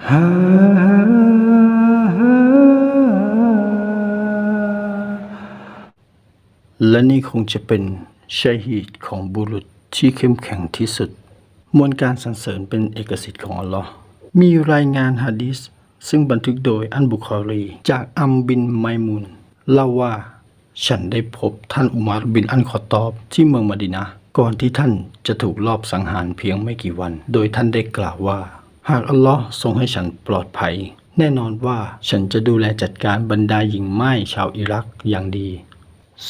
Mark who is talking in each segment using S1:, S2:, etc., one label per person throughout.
S1: และนี่คงจะเป็นชัยฮีดของบุรุษที่เข้มแข็งที่สุด มวลการสรรเสริญเป็นเอกสิทธิ์ของอัลลอฮ์มีรายงานฮะดีษซึ่งบันทึกโดยอันบุคอรี จากอัมบินไมมุนเล่าว่า ฉันได้พบท่านอุมารบินอันคอตอบที่เมืองมดินะก่อนที่ท่านจะถูกลอบสังหารเพียงไม่กี่วัน โดยท่านได้กล่าวว่า หากอัลลอฮ์ทรงให้ฉันปลอดภัย แน่นอนว่าฉันจะดูแลจัดการบรรดาหญิงไม้ชาวอิรักอย่างดี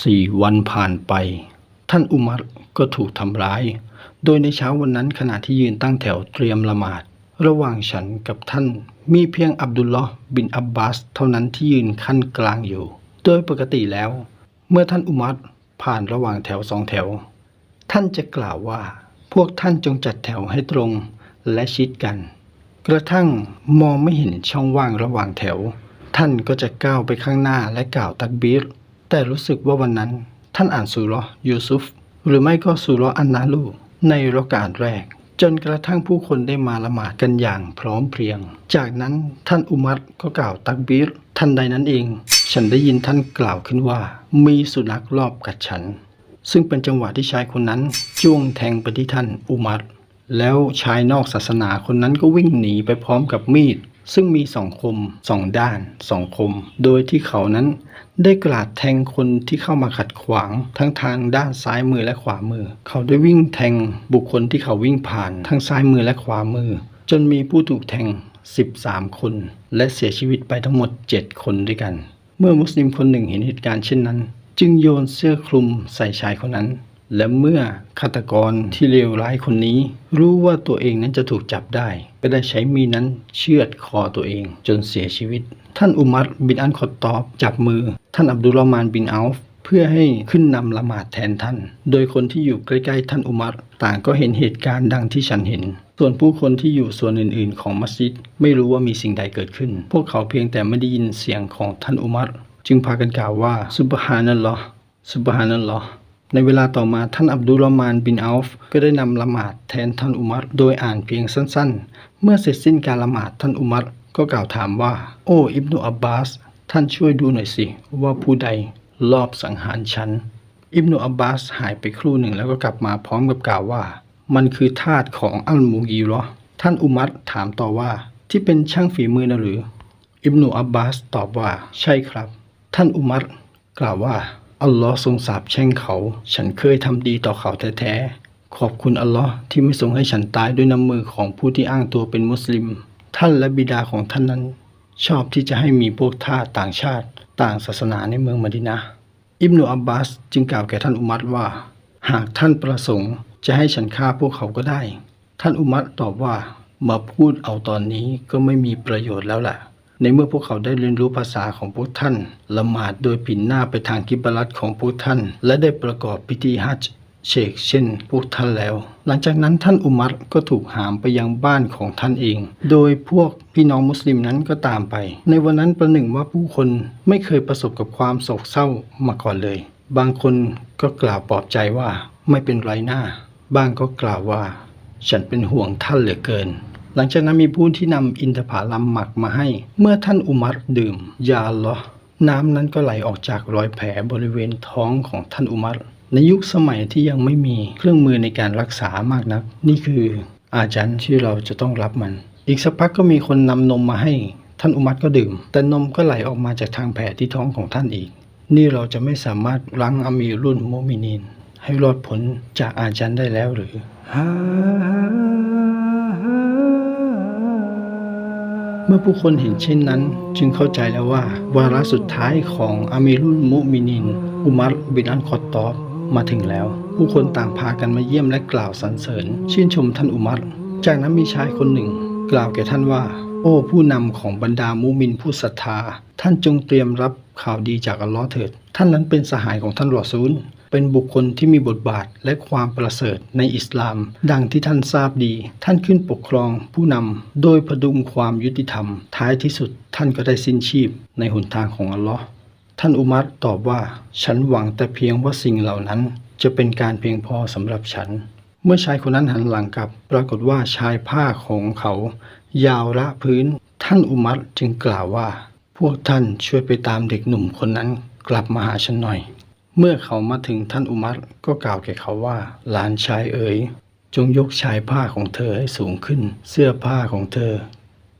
S1: สี่วันผ่านไป ท่านอุมัรก็ถูกทำร้าย โดยในเช้าวันนั้นขณะที่ยืนตั้งแถวเตรียมละหมาด ระหว่างฉันกับท่านมีเพียงอับดุลลอฮ์บินอับบาส เท่านั้นที่ยืนขั้นกลางอยู่ โดยปกติแล้ว เมื่อท่านอุมัรผ่านระหว่างแถวสองแถว ท่านจะกล่าวว่า พวกท่านจงจัดแถวให้ตรงและชิดกัน กระทั่งมองไม่เห็นช่องว่างระหว่างแถว ท่านก็จะก้าวไปข้างหน้าและกล่าวตักบีรแต่รู้สึกว่าวันนั้นท่านอ่านสุราะยูซุฟ หรือไม่ก็สุราะอันนาลูในรากาศแรก จนกระทั่งผู้คนได้มาละหมาดกันอย่างพร้อมเพรียง จากนั้นท่านอุมัรก็กล่าวตักบีรทันใดนั้นเอง ฉันได้ยินท่านกล่าวขึ้นว่า มีสุนัขรอบกัดฉัน ซึ่งเป็นจังหวะที่ชายคนนั้นจ้วงแทงไปที่ท่านอุมัร แล้วชายนอกศาสนาคนนั้นก็วิ่งหนีไปพร้อมกับมีด ซึ่งมีสองคมสองด้านสองคม โดยที่เขานั้นได้กราดแทงคนที่เข้ามาขัดขวางทั้งทางด้านซ้ายมือและขวามือ เขาได้วิ่งแทงบุคคลที่เขาวิ่งผ่านทั้งซ้ายมือและขวามือ จนมีผู้ถูกแทง 13 คน และเสียชีวิตไปทั้งหมด 7 คนด้วยกัน เมื่อมุสลิมคนหนึ่งเห็นเหตุการณ์เช่นนั้น จึงโยนเสื้อคลุมใส่ชายคนนั้น และเมื่อฆาตกรที่เลวร้ายคนนี้ รู้ว่าตัวเองนั้นจะถูกจับได้ ก็ได้ใช้มีดนั้นเชือดคอตัวเอง จนเสียชีวิต ท่านอุมัรบินอันคอตตอบจับมือ ท่านอับดุลรอห์มานบินอัลฟเพื่อให้ขึ้นนำละหมาดแทนท่าน โดยคนที่อยู่ใกล้ๆท่านอุมัรต่างก็เห็นเหตุการณ์ดังที่ฉันเห็น ส่วนผู้คนที่อยู่ส่วนอื่นๆ ของมัสยิดไม่รู้ว่ามีสิ่งใดเกิดขึ้น พวกเขาเพียงแต่ไม่ได้ยินเสียงของท่านอุมัรจึงพากันกล่าวว่าซุบฮานัลลอฮ์ซุบฮานัลลอฮ์ ในเวลาต่อมาท่านอับดุลรอห์มานบินอัลฟก็ได้นำละหมาดแทนท่านอุมัรโดยอ่านเพียงสั้นๆ เมื่อเสร็จสิ้นการละหมาดท่านอุมัรก็กล่าวถามว่า โอ้อิบนุอับบาส ท่านช่วยดูหน่อยสิ ว่าผู้ใดลอบสังหารฉัน อิบนุอับบาสหายไปครู่หนึ่งแล้วก็กลับมาพร้อมกับกล่าวว่า มันคือทาสของอัลมูกีรอท่านอุมัรถามต่อว่า ที่เป็นช่างฝีมือนะหรือ อิบนุอับบาสตอบว่า ใช่ครับ ท่านอุมัรกล่าวว่า อัลลอฮ์ทรงสาปแช่งเขา ฉันเคยทำดีต่อเขาแท้ๆ ขอบคุณอัลลอฮ์ที่ไม่ทรงให้ฉันตายด้วยน้ำมือของผู้ที่อ้างตัวเป็นมุสลิม ท่านและบิดาของท่านนั้น ชอบที่จะให้มีพวกท่าต่างชาติ ต่างศาสนาในเมืองมดินะอิบนุอับบาสจึงกล่าวแก่ท่านอุมัรว่า หากท่านประสงค์จะให้ฉันฆ่าพวกเขาก็ได้ ท่านอุมัรตอบว่ามาพูดเอาตอนนี้ก็ไม่มีประโยชน์แล้วล่ะ ในเมื่อพวกเขาได้เรียนรู้ภาษาของพวกท่าน ละหมาดโดยผินหน้าไปทางกิบลัดของพวกท่าน และได้ประกอบพิธีฮัจเชกเช่นพวกท่านแล้ว หลังจากนั้นท่านอุมัรก็ถูกหามไปยังบ้านของท่านเอง โดยพวกพี่น้องมุสลิมนั้นก็ตามไป ในวันนั้นประหนึ่งว่าผู้คนไม่เคยประสบกับความโศกเศร้ามาก่อนเลย บางคนก็กล่าวปลอบใจว่าไม่เป็นไรหน้า บ้างก็กล่าวว่า ฉันเป็นห่วงท่านเหลือเกิน หลังจากนั้นมีผู้ที่นำอินทผลัมหมักมาให้ เมื่อท่านอุมัรดื่ม ยาลอน้ำนั้นก็ไหลออกจากรอยแผลบริเวณท้องของท่านอุมัรในยุคสมัยที่ยังไม่มีเครื่องมือในการรักษามากนัก นี่คืออาจารย์ที่เราจะต้องรับมัน อีกสักพักก็มีคนนำนมมาให้ ท่านอุมัรก็ดื่ม แต่นมก็ไหลออกมาจากทางแผลที่ท้องของท่านอีก นี่เราจะไม่สามารถรั้งอามีรุ่นโมมินีนให้รอดพ้นจากอาจารย์ได้แล้วหรือ มื่อผู้คนเห็นเช่นนั้น จึงเข้าใจแล้วว่า วาระสุดท้ายของอามีรุลมุมินิน อุมัรบินอันคอตตอบมาถึงแล้ว ผู้คนต่างพากันมาเยี่ยมและกล่าวสรรเสริญ ชื่นชมท่านอุมัรจากนั้นมีชายคนหนึ่ง กล่าวแก่ท่านว่า โอ้ผู้นำของบรรดามุมินผู้ศรัทธา ท่านจงเตรียมรับข่าวดีจากอัลลอฮ์เถิด ท่านนั้นเป็นสหายของท่านรอซูล เป็นบุคคลที่มีบทบาทและความประเสริฐในอิสลาม ดังที่ท่านทราบดี ท่านขึ้นปกครองผู้นำโดยพดุงความยุติธรรม ท้ายที่สุดท่านก็ได้สิ้นชีพในหนทางของอัลลอฮ์ท่านอุมัรตอบว่า ฉันหวังแต่เพียงว่าสิ่งเหล่านั้น จะเป็นการเพียงพอสำหรับฉัน เมื่อชายคนนั้นหันหลังกลับ ปรากฏว่าชายผ้าของเขา ยาวละพื้น ท่านอุมัรจึงกล่าวว่า พวกท่านช่วยไปตามเด็กหนุ่มคนนั้นกลับมาหาฉันหน่อย เมื่อเขามาถึงท่านอุมัรก็กล่าวแก่เขาว่า หลานชายเอ๋ย จงยกชายผ้าของเธอให้สูงขึ้น เสื้อผ้าของเธอ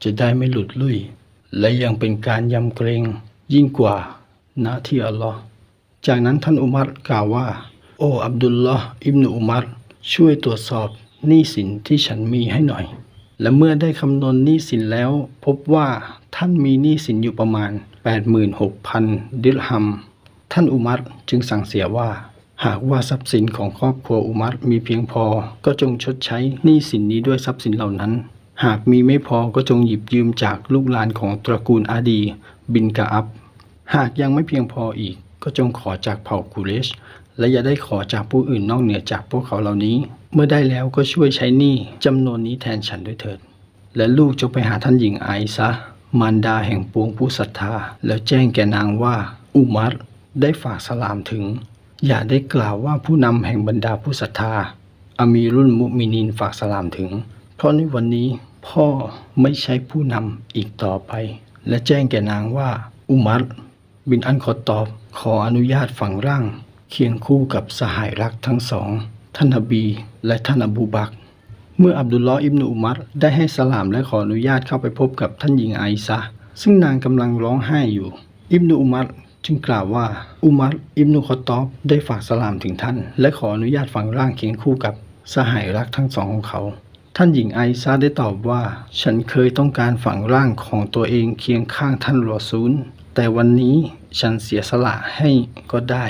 S1: จะได้ไม่หลุดลุ่ย และยังเป็นการยำเกรงยิ่งกว่าหน้าที่อัลลอฮ์จากนั้นท่านอุมัรกล่าวว่า โอ้อับดุลลอฮ์อิบนุอุมัรช่วยตรวจสอบหนี้สินที่ฉันมีให้หน่อย และเมื่อได้คำนวณหนี้สินแล้ว พบว่าท่านมีหนี้สินอยู่ประมาณ 86,000 ดิรฮัม ท่านอุมัรจึงสั่งเสียว่า หากว่าทรัพย์สินของครอบครัวอุมัรมีเพียงพอ ก็จงชดใช้หนี้สินนี้ด้วยทรัพย์สินเหล่านั้น หากมีไม่พอก็จงหยิบยืมจากลูกหลานของตระกูลอาดี บินกะอับ หากยังไม่เพียงพออีก ก็จงขอจากเผ่ากุเรช และอย่าได้ขอจากผู้อื่นนอกเหนือจากพวกเขาเหล่านี้ เมื่อได้แล้วก็ช่วยใช้หนี้จำนวนนี้แทนฉันด้วยเถิด และลูกจงไปหาท่านหญิงไอซะมารดาแห่งปวงผู้ศรัทธา แล้วแจ้งแก่นางว่าอุมัร ได้ฝากสลามถึง อย่าได้กล่าวว่าผู้นำแห่งบรรดาผู้ศรัทธาอามีรุ่นมุมินีนฝากสลามถึง เพราะในวันนี้พ่อไม่ใช่ผู้นำอีกต่อไป และแจ้งแก่นางว่า อุมัรบินอันขอตอบ ขออนุญาตฝังร่าง เคียงคู่กับสหายรักทั้งสอง ท่านนบี และท่านอบูบัก เมื่ออับดุลลอฮ์อิบนุอุมัรได้ให้สลามและขออนุญาตเข้าไปพบกับท่านหญิงไอซะซึ่งนางกำลังร้องไห้อยู่ อิบนุอุมัร จึงกล่าวว่า อุมัรอิบนุคอตอบได้ฝากสลามถึงท่าน และขออนุญาตฝังร่างเคียงคู่กับสหายรักทั้งสองของเขา ท่านหญิงไอซาได้ตอบว่า ฉันเคยต้องการฝังร่างของตัวเองเคียงข้างท่านรอซูล แต่วันนี้ฉันเสียสละให้ก็ได้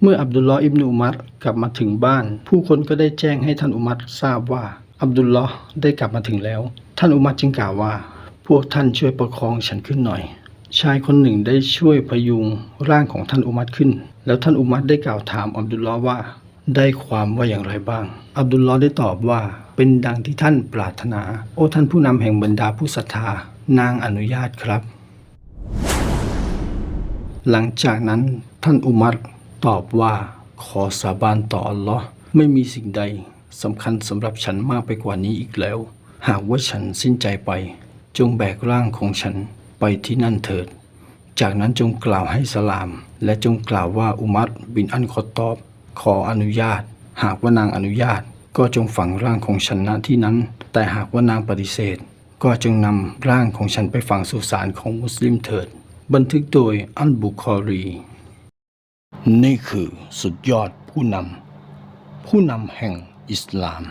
S1: เมื่ออับดุลลอฮ์อิบนุอุมัรกลับมาถึงบ้าน ผู้คนก็ได้แจ้งให้ท่านอุมัรทราบว่า อับดุลลอฮ์ได้กลับมาถึงแล้ว ท่านอุมัรจึงกล่าวว่า พวกท่านช่วยประคองฉันขึ้นหน่อย ชายคนหนึ่งได้ช่วยพยุงร่างของท่านอุมัรขึ้น แล้วท่านอุมัรได้กล่าวถามอับดุลลอฮ์ว่า ได้ความว่าอย่างไรบ้าง อับดุลลอฮ์ได้ตอบว่า เป็นดังที่ท่านปรารถนา โอ้ท่านผู้นำแห่งบรรดาผู้ศรัทธานางอนุญาตครับ หลังจากนั้นท่านอุมัรตอบว่า ขอสาบานต่ออัลลอฮ์ไม่มีสิ่งใดสำคัญสำหรับฉันมากไปกว่านี้อีกแล้ว หากว่าฉันสิ้นใจไป จงแบกร่างของฉัน ไปที่นั่นเถิด จากนั้นจงกล่าวให้สลาม และจงกล่าวว่าอุมัรบินอันคอตอบ ขออนุญาต หากว่านางอนุญาต ก็จงฝังร่างของฉันณที่นั้น แต่หากว่านางปฏิเสธ ก็จงนำร่างของฉันไปฝังสุสานของมุสลิมเถิด บันทึกโดยอัลบุคอรี นี่คือสุดยอดผู้นำผู้นำแห่งอิสลาม